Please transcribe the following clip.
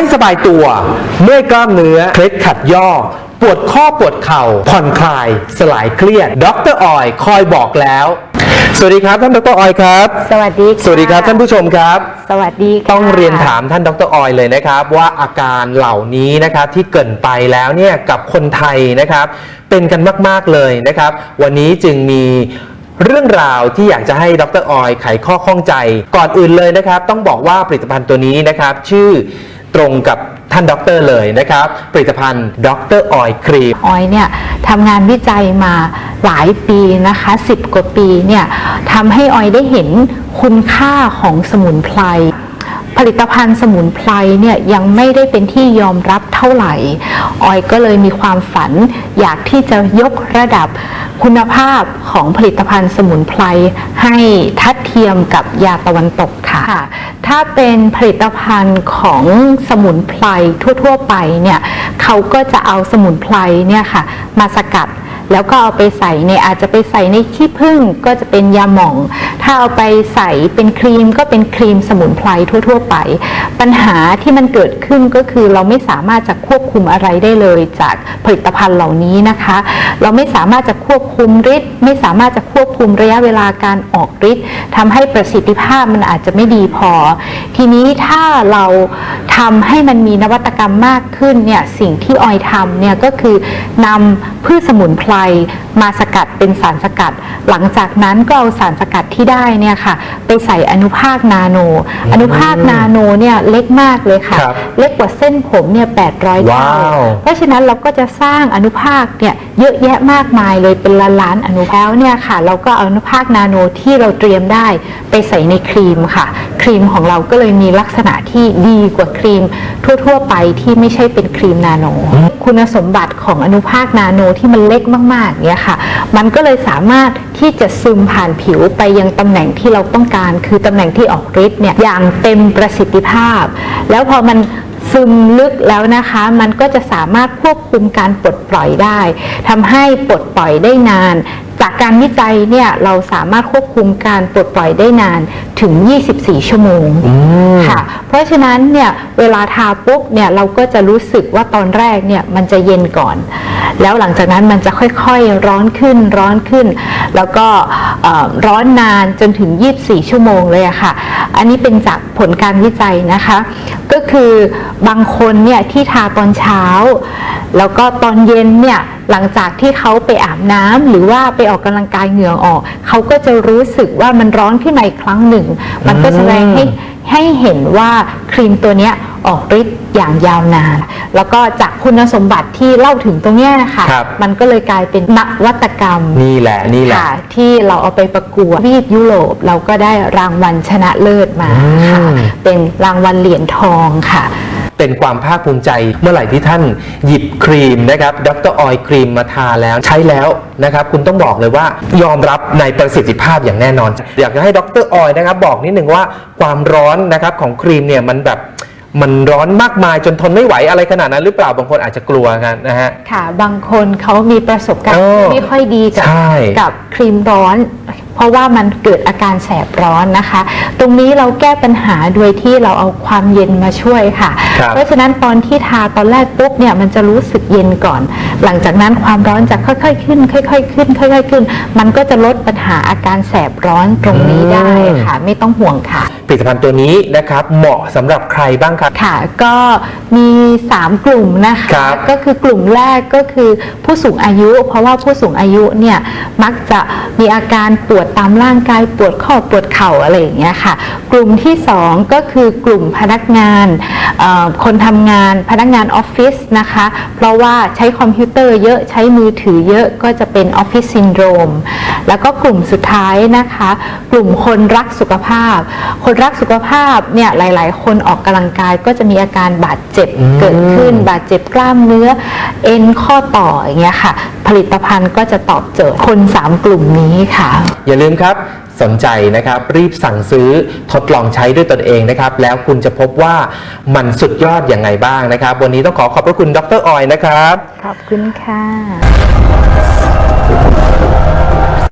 ไม่สบายตัว เมื่อยกล้ามเนื้อเคล็ดขัดย่อปวดข้อปวดเข่า ผ่อนคลาย สลายเครียดดรออยคอยบอกแล้ว สวัสดีครับท่านดรออยครับ สวัสดีค่ะสวัสดีครับท่านผู้ชมครับ สวัสดีค่ะต้องเรียนถามท่านดรออยเลยนะครับ ว่าอาการเหล่านี้นะครับที่เกรินไปแล้วเนี่ยกับคนไทยนะครับ เป็นกันมากๆเลยนะครับ วันนี้จึงมีเรื่องราวที่อยากจะให้ดรออยไขข้อข้องใจ ก่อนอื่นเลยนะครับ ต้องบอกว่าผลิตภัณฑ์ตัวนี้นะครับ ชื่อ ตรงกับท่านด็อกเตอร์เลยนะครับ ผลิตภัณฑ์ด็อกเตอร์ออยครีม ออยเนี่ยทำงานวิจัยมาหลายปีนะคะ 10 กว่าปีเนี่ยทำให้ออยได้เห็นคุณค่าของสมุนไพร ผลิตภัณฑ์สมุนไพรเนี่ยยังไม่ได้เป็นที่ยอมรับเท่าไหร่ ออยก็เลยมีความฝัน อยากที่จะยกระดับคุณภาพของผลิตภัณฑ์สมุนไพรให้ทัดเทียมกับยาตะวันตกค่ะ ถ้าเป็นผลิตภัณฑ์ของสมุนไพรทั่ว ๆ ไปเนี่ยเขาก็จะเอาสมุนไพรเนี่ยค่ะมาสกัด แล้วก็เอาไปใส่ในอาจจะไปใส่ในขี้ผึ้งก็จะเป็นยาหม่อง ถ้าเอาไปใส่เป็นครีมก็เป็นครีมสมุนไพรทั่ว ๆ ไป ปัญหาที่มันเกิดขึ้นก็คือเราไม่สามารถจะควบคุมอะไรได้เลยจากผลิตภัณฑ์เหล่านี้นะคะ เราไม่สามารถจะควบคุมฤทธิ์ไม่สามารถจะควบคุมระยะเวลาการออกฤทธิ์ทำให้ประสิทธิภาพมันอาจจะไม่ดีพอ ทีนี้ถ้าเราทำให้มันมีนวัตกรรมมากขึ้นเนี่ยสิ่งที่ออยทำเนี่ยก็คือนำพืชสมุนไพรมาสกัดเป็นสารสกัด หลังจากนั้นก็เอาสารสกัดที่ได้เนี่ยค่ะ ไปใส่อนุภาคนาโน อนุภาคนาโนเนี่ยเล็กมากเลยค่ะ ครับเล็กกว่าเส้นผมเนี่ย800เท่าว้าวเพราะฉะนั้นเราก็จะสร้างอนุภาคเนี่ยเยอะแยะมากมายเลยเป็นล้านล้านๆอนุแล้วเนี่ยค่ะ เราก็เอาอนุภาคนาโนที่เราเตรียมได้ไปใส่ในครีมค่ะ ครีมของเราก็เลยมีลักษณะที่ดีกว่าครีม ทั่ว ๆ ไปที่ไม่ใช่เป็นครีมนาโนคุณสมบัติของอนุภาคนาโนที่มันเล็กมากๆมากเนี่ยค่ะ มันก็เลยสามารถที่จะซึมผ่านผิวไปยังตำแหน่งที่เราต้องการ คือตำแหน่งที่ออกฤทธิ์เนี่ยอย่างเต็มประสิทธิภาพ แล้วพอมัน ซึมลึกแล้วนะคะ มันก็จะสามารถควบคุมการปลดปล่อยได้ทำให้ปลดปล่อยได้นาน จากการวิจัยเนี่ยเราสามารถควบคุมการปลดปล่อยได้นานถึง 24 ชั่วโมงมค่ะ เพราะฉะนั้นเนี่ยเวลาทาปุ๊บเนี่ยเราก็จะรู้สึกว่าตอนแรกเนี่ยมันจะเย็นก่อน แล้วหลังจากนั้นมันจะค่อยๆร้อนขึ้นร้อนขึ้น แล้วก็เอ่อร้อนนานจนถึง 24 ชั่วโมงเลยอะค่ะ อันนี้เป็นจากผลการวิจัยนะคะ ก็คือบางคนเนี่ยที่ทาตอนเช้า แล้วก็ตอนเย็นเนี่ยหลังจากที่เขาไปอาบน้ำหรือว่าไปออกกำลังกายเหงื่อออก เขาก็จะรู้สึกว่ามันร้อนขึ้นมาอีกครั้งหนึ่ง มันก็แสดงให้ ให้เห็นว่าครีมตัวเนี้ยออกฤทธิ์อย่างยาวนาน แล้วก็จากคุณสมบัติที่เล่าถึงตรงเนี้ยนะคะครับมันก็เลยกลายเป็นนวัตกรรม นี่แหละนี่แหละค่ะที่เราเอาไปประกวดวีดยุโรป เราก็ได้รางวัลชนะเลิศมาค่ะอืมเป็นรางวัลเหรียญทองค่ะ เป็นความภาคภูมิใจ เมื่อไหร่ที่ท่านหยิบครีมนะครับดรออยครีมมาทาแล้วใช้แล้วนะครับ คุณต้องบอกเลยว่ายอมรับในประสิทธิภาพอย่างแน่นอน อยากจะให้ดรออยนะครับ บอกนิดหนึ่งว่าความร้อนนะครับของครีมเนี่ยมันแบบมันร้อนมากมายจนทนไม่ไหวอะไรขนาดนั้นหรือเปล่าบางคนอาจจะกลัวกันนะฮะ ค่ะ บางคนเขามีประสบการณ์เออที่ไม่ค่อยดีกับใช่กับครีมร้อน เพราะว่ามันเกิดอาการแสบร้อนนะคะ ตรงนี้เราแก้ปัญหาโดยที่เราเอาความเย็นมาช่วยค่ะ ครับเพราะฉะนั้นตอนที่ทาตอนแรกปุ๊บเนี่ยมันจะรู้สึกเย็นก่อน หลังจากนั้นความร้อนจะค่อยๆขึ้น ค่อย ๆ ขึ้น ค่อย ๆ ขึ้น มันก็จะลดปัญหาอาการแสบร้อนตรงนี้ได้ค่ะ ไม่ต้องห่วงค่ะ ผลิตภัณฑ์ตัวนี้นะครับ เหมาะสำหรับใครบ้างครับ ค่ะก็มี 3 กลุ่มนะคะ ครับก็คือกลุ่มแรกก็คือผู้สูงอายุ เพราะว่าผู้สูงอายุเนี่ยมักจะมีอาการปวดตามร่างกายปวดข้อปวดเข่าอะไรอย่างเงี้ยค่ะ กลุ่มที่ 2 ก็คือกลุ่มพนักงานเอ่อคนทำงานพนักงานออฟฟิศนะคะ เพราะว่าใช้คอมพิวเตอร์เยอะใช้มือถือเยอะก็จะเป็นออฟฟิศซินโดรมแล้วก็กลุ่มสุดท้ายนะคะ กลุ่มคนรักสุขภาพ คนรักสุขภาพเนี่ยหลาย ๆ คนออกกำลังกายก็จะมีอาการบาดเจ็บอืมเกิดขึ้น บาดเจ็บกล้ามเนื้อ เอ็นข้อต่ออย่างเงี้ยค่ะ ผลิตภัณฑ์ก็จะตอบโจทย์คน 3 กลุ่มนี้ค่ะ อย่าลืมครับสนใจนะครับรีบสั่งซื้อทดลองใช้ด้วยตนเองนะครับ แล้วคุณจะพบว่ามันสุดยอดอย่างไงบ้างนะครับ วันนี้ต้องขอขอบพระคุณดรออยนะครับ ขอบคุณค่ะ